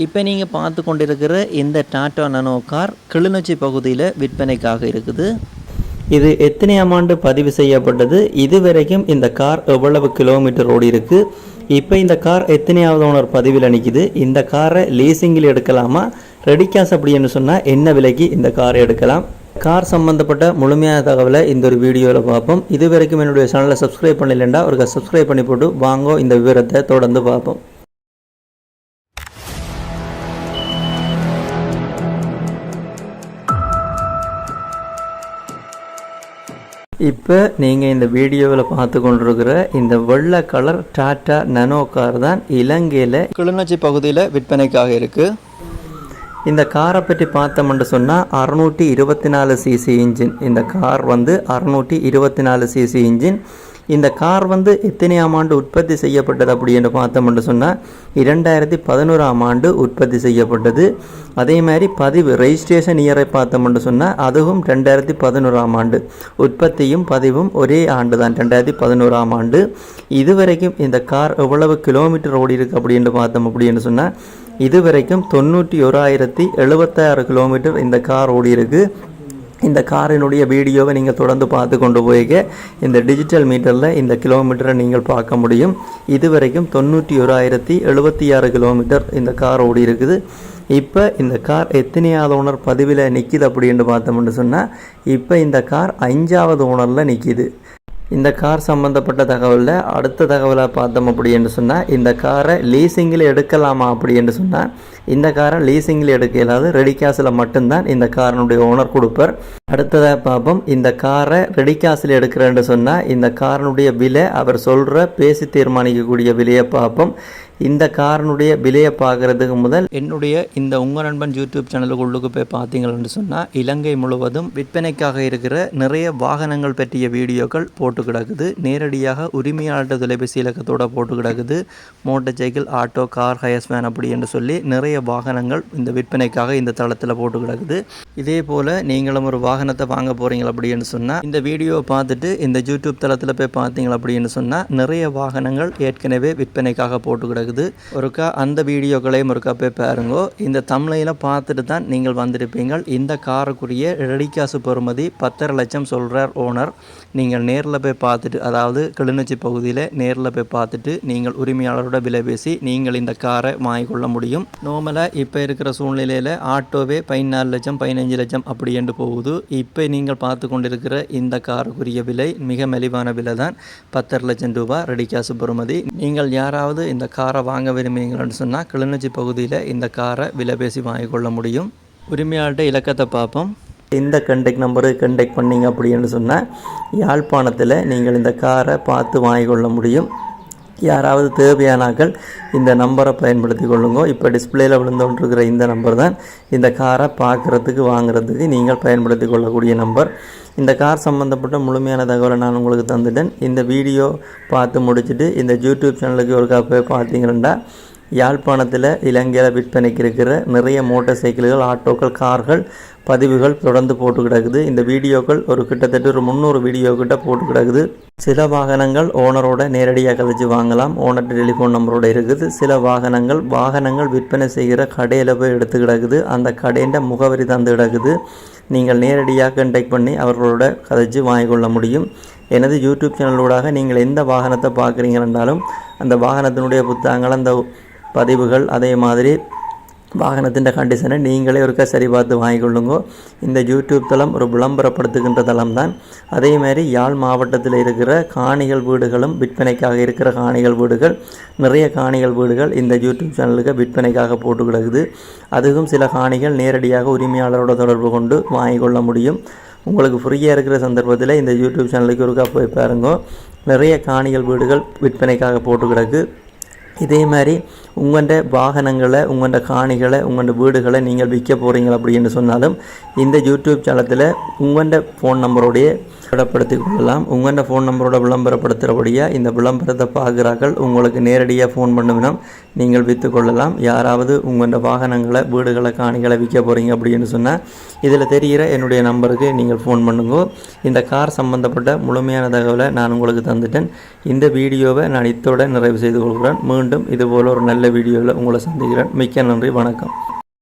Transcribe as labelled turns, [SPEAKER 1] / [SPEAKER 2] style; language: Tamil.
[SPEAKER 1] இப்போ நீங்கள் பார்த்து கொண்டிருக்கிற இந்த டாட்டா நனோ கார் கிளிநொச்சி பகுதியில் விற்பனைக்காக இருக்குது. இது எத்தனையாம் ஆண்டு பதிவு செய்யப்பட்டது? இது வரைக்கும் இந்த கார் எவ்வளவு கிலோமீட்டர் ஓடி இருக்கு? இப்போ இந்த கார் எத்தனையாவது ஓனர் பதிவில் நிற்கிது இந்த காரை லீசிங்கில் எடுக்கலாமா? ரெடி கேஷ் அப்படின்னு சொன்னால் என்ன விலைக்கு இந்த காரை எடுக்கலாம்? கார் சம்மந்தப்பட்ட முழுமையான தகவலை இந்த ஒரு வீடியோவில் பார்ப்போம். இது வரைக்கும் என்னுடைய சேனலை சப்ஸ்கிரைப் பண்ணலைண்டா ஒரு சப்ஸ்கிரைப் பண்ணி போட்டு வாங்கோ. இந்த விவரத்தை தொடர்ந்து பார்ப்போம். இப்போ நீங்கள் இந்த வீடியோவில் பார்த்து கொண்டிருக்கிற இந்த வெள்ளை கலர் டாட்டா நனோ கார் தான் இலங்கையில் கிளிநொச்சி பகுதியில் விற்பனைக்காக இருக்குது இந்த காரை பற்றி பார்த்தோம்னு சொன்னால் அறுநூற்றி இருபத்தி நாலு சிசி இன்ஜின். இந்த கார் வந்து அறுநூற்றி இருபத்தி நாலு சிசி இன்ஜின். இந்த கார் வந்து எத்தனையாம் ஆண்டு உற்பத்தி செய்யப்பட்டது அப்படின்னு பார்த்தோம்னு சொன்னால் இரண்டாயிரத்தி பதினோராம் ஆண்டு உற்பத்தி செய்யப்பட்டது. அதே மாதிரி பதிவு ரெஜிஸ்ட்ரேஷன் இயரை பார்த்தோம்னு சொன்னால் அதுவும் ரெண்டாயிரத்தி பதினோராம் ஆண்டு. உற்பத்தியும் பதிவும் ஒரே ஆண்டு தான் ரெண்டாயிரத்தி பதினோராம் ஆண்டு. இதுவரைக்கும் இந்த கார் எவ்வளவு கிலோமீட்டர் ஓடி இருக்கு அப்படின்னு பார்த்தோம் அப்படின்னு சொன்னால் இதுவரைக்கும் தொண்ணூற்றி ஓராயிரத்தி எழுபத்தாறு கிலோமீட்டர் இந்த கார் ஓடிருக்கு இந்த காரினுடைய வீடியோவை நீங்கள் தொடர்ந்து பார்த்து கொண்டு போய்க்க இந்த டிஜிட்டல் மீட்டரில் இந்த கிலோமீட்டரை நீங்கள் பார்க்க முடியும். இதுவரைக்கும் தொண்ணூற்றி ஓராயிரத்தி எழுபத்தி ஆறு கிலோமீட்டர் இந்த கார் ஓடி இருக்குது. இப்போ இந்த கார் எத்தனையாவது ஓனர் பதிவில் நிற்கிது அப்படின்னு பார்த்தோம்னு சொன்னால் இப்போ இந்த கார் அஞ்சாவது ஓனரில் நிற்கிது இந்த கார் சம்மந்தப்பட்ட தகவலில் அடுத்த தகவலை பார்த்தோம் அப்படின்னு சொன்னால் இந்த காரை லீசிங்கில் எடுக்கலாமா அப்படின்னு சொன்னால் இந்த காரை லீசிங்கில் எடுக்க இயலாது ரெடி காசில் மட்டும்தான் இந்த காரனுடைய ஓனர் கொடுப்பார். அடுத்ததாக பார்ப்போம் இந்த காரை ரெடி காசில் எடுக்கிறேன்னு சொன்னால் இந்த காரனுடைய விலை அவர் சொல்கிற பேசி தீர்மானிக்கக்கூடிய விலையை பார்ப்போம். இந்த காரனுடைய விலையை பார்க்குறதுக்கு முதல் என்னுடைய இந்த உங்கள் நண்பன் யூடியூப் சேனலுக்குள்ளுக்கு போய் பார்த்தீங்கன்னு சொன்னால் இலங்கை முழுவதும் விற்பனைக்காக இருக்கிற நிறைய வாகனங்கள் பற்றிய வீடியோக்கள் போட்டு கிடக்குது. நேரடியாக உரிமையாளர் தொலைபேசி இலக்கத்தோட போட்டு கிடக்குது. Motor cycle auto car hires van அப்படி என்று சொல்லி நிறைய வாகனங்கள் இந்த விற்பனைக்காக இந்த தளத்தில் போட்டு கிடக்குது. இதே போல் நீங்களும் ஒரு வாகனத்தை வாங்க போகிறீங்க அப்படின்னு சொன்னால் இந்த வீடியோவை பார்த்துட்டு இந்த யூடியூப் தளத்தில் போய் பார்த்தீங்க அப்படின்னு சொன்னால் நிறைய வாகனங்கள் ஏற்கனவே விற்பனைக்காக போட்டு கிடக்குது. ஒருக்கா அந்த வீடியோக்களையும் ஒருக்கா போய் பாருங்கோ. இந்த தமிழையில் பார்த்துட்டு தான் நீங்கள் வந்திருப்பீங்க இந்த காருக்குரிய ரெடி காசு பெறுமதி பத்தரை லட்சம் சொல்கிறார் ஓனர். நீங்கள் நேரில் போய் பார்த்துட்டு அதாவது கிளிநொச்சி பகுதியில் நேரில் போய் பார்த்துட்டு நீங்கள் உரிமையாளரோட விலை பேசி நீங்கள் இந்த காரை வாங்கிக்கொள்ள முடியும். நார்மலாக இப்போ இருக்கிற சூழ்நிலையில் ஆட்டோவே பதினாலு லட்சம் பதினஞ்சு லட்சம் அப்படி என்று போகுது. இப்போ நீங்கள் பார்த்து கொண்டிருக்கிற இந்த காருக்குரிய விலை மிக மலிவான விலை தான் பத்தரை லட்சம் ரூபாய் ரெடி காசு பெறுமதி. நீங்கள் யாராவது இந்த காரை வாங்க விரும்புகிறீங்கன்னு சொன்னால் கிளிநொச்சி பகுதியில் இந்த காரை விலை பேசி வாங்கிக்கொள்ள முடியும். உரிமையாளர்கிட்ட இலக்கத்தை பார்ப்போம். இந்த கண்டெக்ட் நம்பரு கண்டெக்ட் பண்ணீங்க அப்படின்னு சொன்னால் யாழ்ப்பாணத்தில் நீங்கள் இந்த காரை பார்த்து வாங்கிக்கொள்ள முடியும். யாராவது தேவையானாக்கள் இந்த நம்பரை பயன்படுத்தி கொள்ளுங்கோ. இப்போ டிஸ்பிளேயில் விழுந்தோன்றிருக்கிற இந்த நம்பர் தான். இந்த காரை பார்க்குறதுக்கு வாங்குறதுக்கு நீங்கள் பயன்படுத்தி கொள்ளக்கூடிய நம்பர். இந்த கார் சம்மந்தப்பட்ட முழுமையான தகவலை நான் உங்களுக்கு தந்துட்டேன். இந்த வீடியோ பார்த்து முடிச்சுட்டு இந்த யூடியூப் சேனலுக்கு ஒரு போய் பார்த்தீங்கன்னா யாழ்ப்பாணத்தில் இலங்கையில் விற்பனைக்கு இருக்கிற நிறைய மோட்டார் சைக்கிள்கள் ஆட்டோக்கள் கார்கள் பதிவுகள் தொடர்ந்து போட்டு கிடக்குது. இந்த வீடியோக்கள் ஒரு கிட்டத்தட்ட ஒரு முந்நூறு வீடியோ கிட்ட போட்டு கிடக்குது. சில வாகனங்கள் ஓனரோட நேரடியாக கழிச்சு வாங்கலாம். ஓனர் டெலிஃபோன் நம்பரோட இருக்குது. சில வாகனங்கள் வாகனங்கள் விற்பனை செய்கிற கடையில் போய் எடுத்து கிடக்குது. அந்த கடையின் முகவரி தந்து கிடக்குது. நீங்கள் நேரடியாக கண்டெக்ட் பண்ணி அவர்களோட கதைச்சு வாங்கிக்கொள்ள முடியும். எனது யூடியூப் சேனலூடாக நீங்கள் எந்த வாகனத்தை பார்க்குறீங்கன்னாலும் அந்த வாகனத்தினுடைய புத்தகங்கள் அந்த பதிவுகள் அதே மாதிரி வாகனத்தின் கண்டிஷனை நீங்களே ஒருக்க சரி பார்த்து வாங்கிக்கொள்ளுங்க. இந்த யூடியூப் தளம் ஒரு விளம்பரப்படுத்துகின்ற தளம் தான் அதேமாதிரி யாழ் மாவட்டத்தில் இருக்கிற காணிகள் வீடுகளும் விற்பனைக்காக இருக்கிற காணிகள் வீடுகள் நிறைய காணிகள் வீடுகள் இந்த யூடியூப் சேனலுக்கு விற்பனைக்காக போட்டு கிடக்குது. அதுவும் சில காணிகள் நேரடியாக உரிமையாளரோட தொடர்பு கொண்டு வாங்கிக்கொள்ள முடியும். உங்களுக்கு ஃப்ரீயாக இருக்கிற சந்தர்ப்பத்தில் இந்த யூடியூப் சேனலுக்கு ஒருக்கா போய் பாருங்க. நிறைய காணிகள் வீடுகள் விற்பனைக்காக போட்டு கிடக்கு. இதே மாதிரி உங்கள்கிட்ட வாகனங்களை உங்கள்கிட்ட காணிகளை உங்கள்கிட்ட வீடுகளை நீங்கள் விற்க போகிறீங்க அப்படின்னு சொன்னாலும் இந்த யூடியூப் சேனத்தில் உங்கள்கிட்ட ஃபோன் நம்பருடைய விளம்பரப்படுத்தி கொள்ளலாம். உங்கள்கிட்ட ஃபோன் நம்பரோட விளம்பரப்படுத்துகிறபடியாக இந்த விளம்பரத்தை பார்க்குறாக்கள் உங்களுக்கு நேரடியாக ஃபோன் பண்ணுவினோம் நீங்கள் விற்று கொள்ளலாம் யாராவது உங்களோட வாகனங்களை வீடுகளை காணிகளை விற்க போகிறீங்க அப்படின்னு சொன்னால் இதில் தெரிகிற என்னுடைய நம்பருக்கு நீங்கள் ஃபோன் பண்ணுங்க. இந்த கார் சம்பந்தப்பட்ட முழுமையான தகவலை நான் உங்களுக்கு தந்துட்டேன். இந்த வீடியோவை நான் இத்தோட நிறைவு செய்து கொள்கிறேன். மீண்டும் இதுபோல் ஒரு நல்ல வீடியோவில் உங்களை சந்திக்கிறேன். மிக்க நன்றி. வணக்கம்.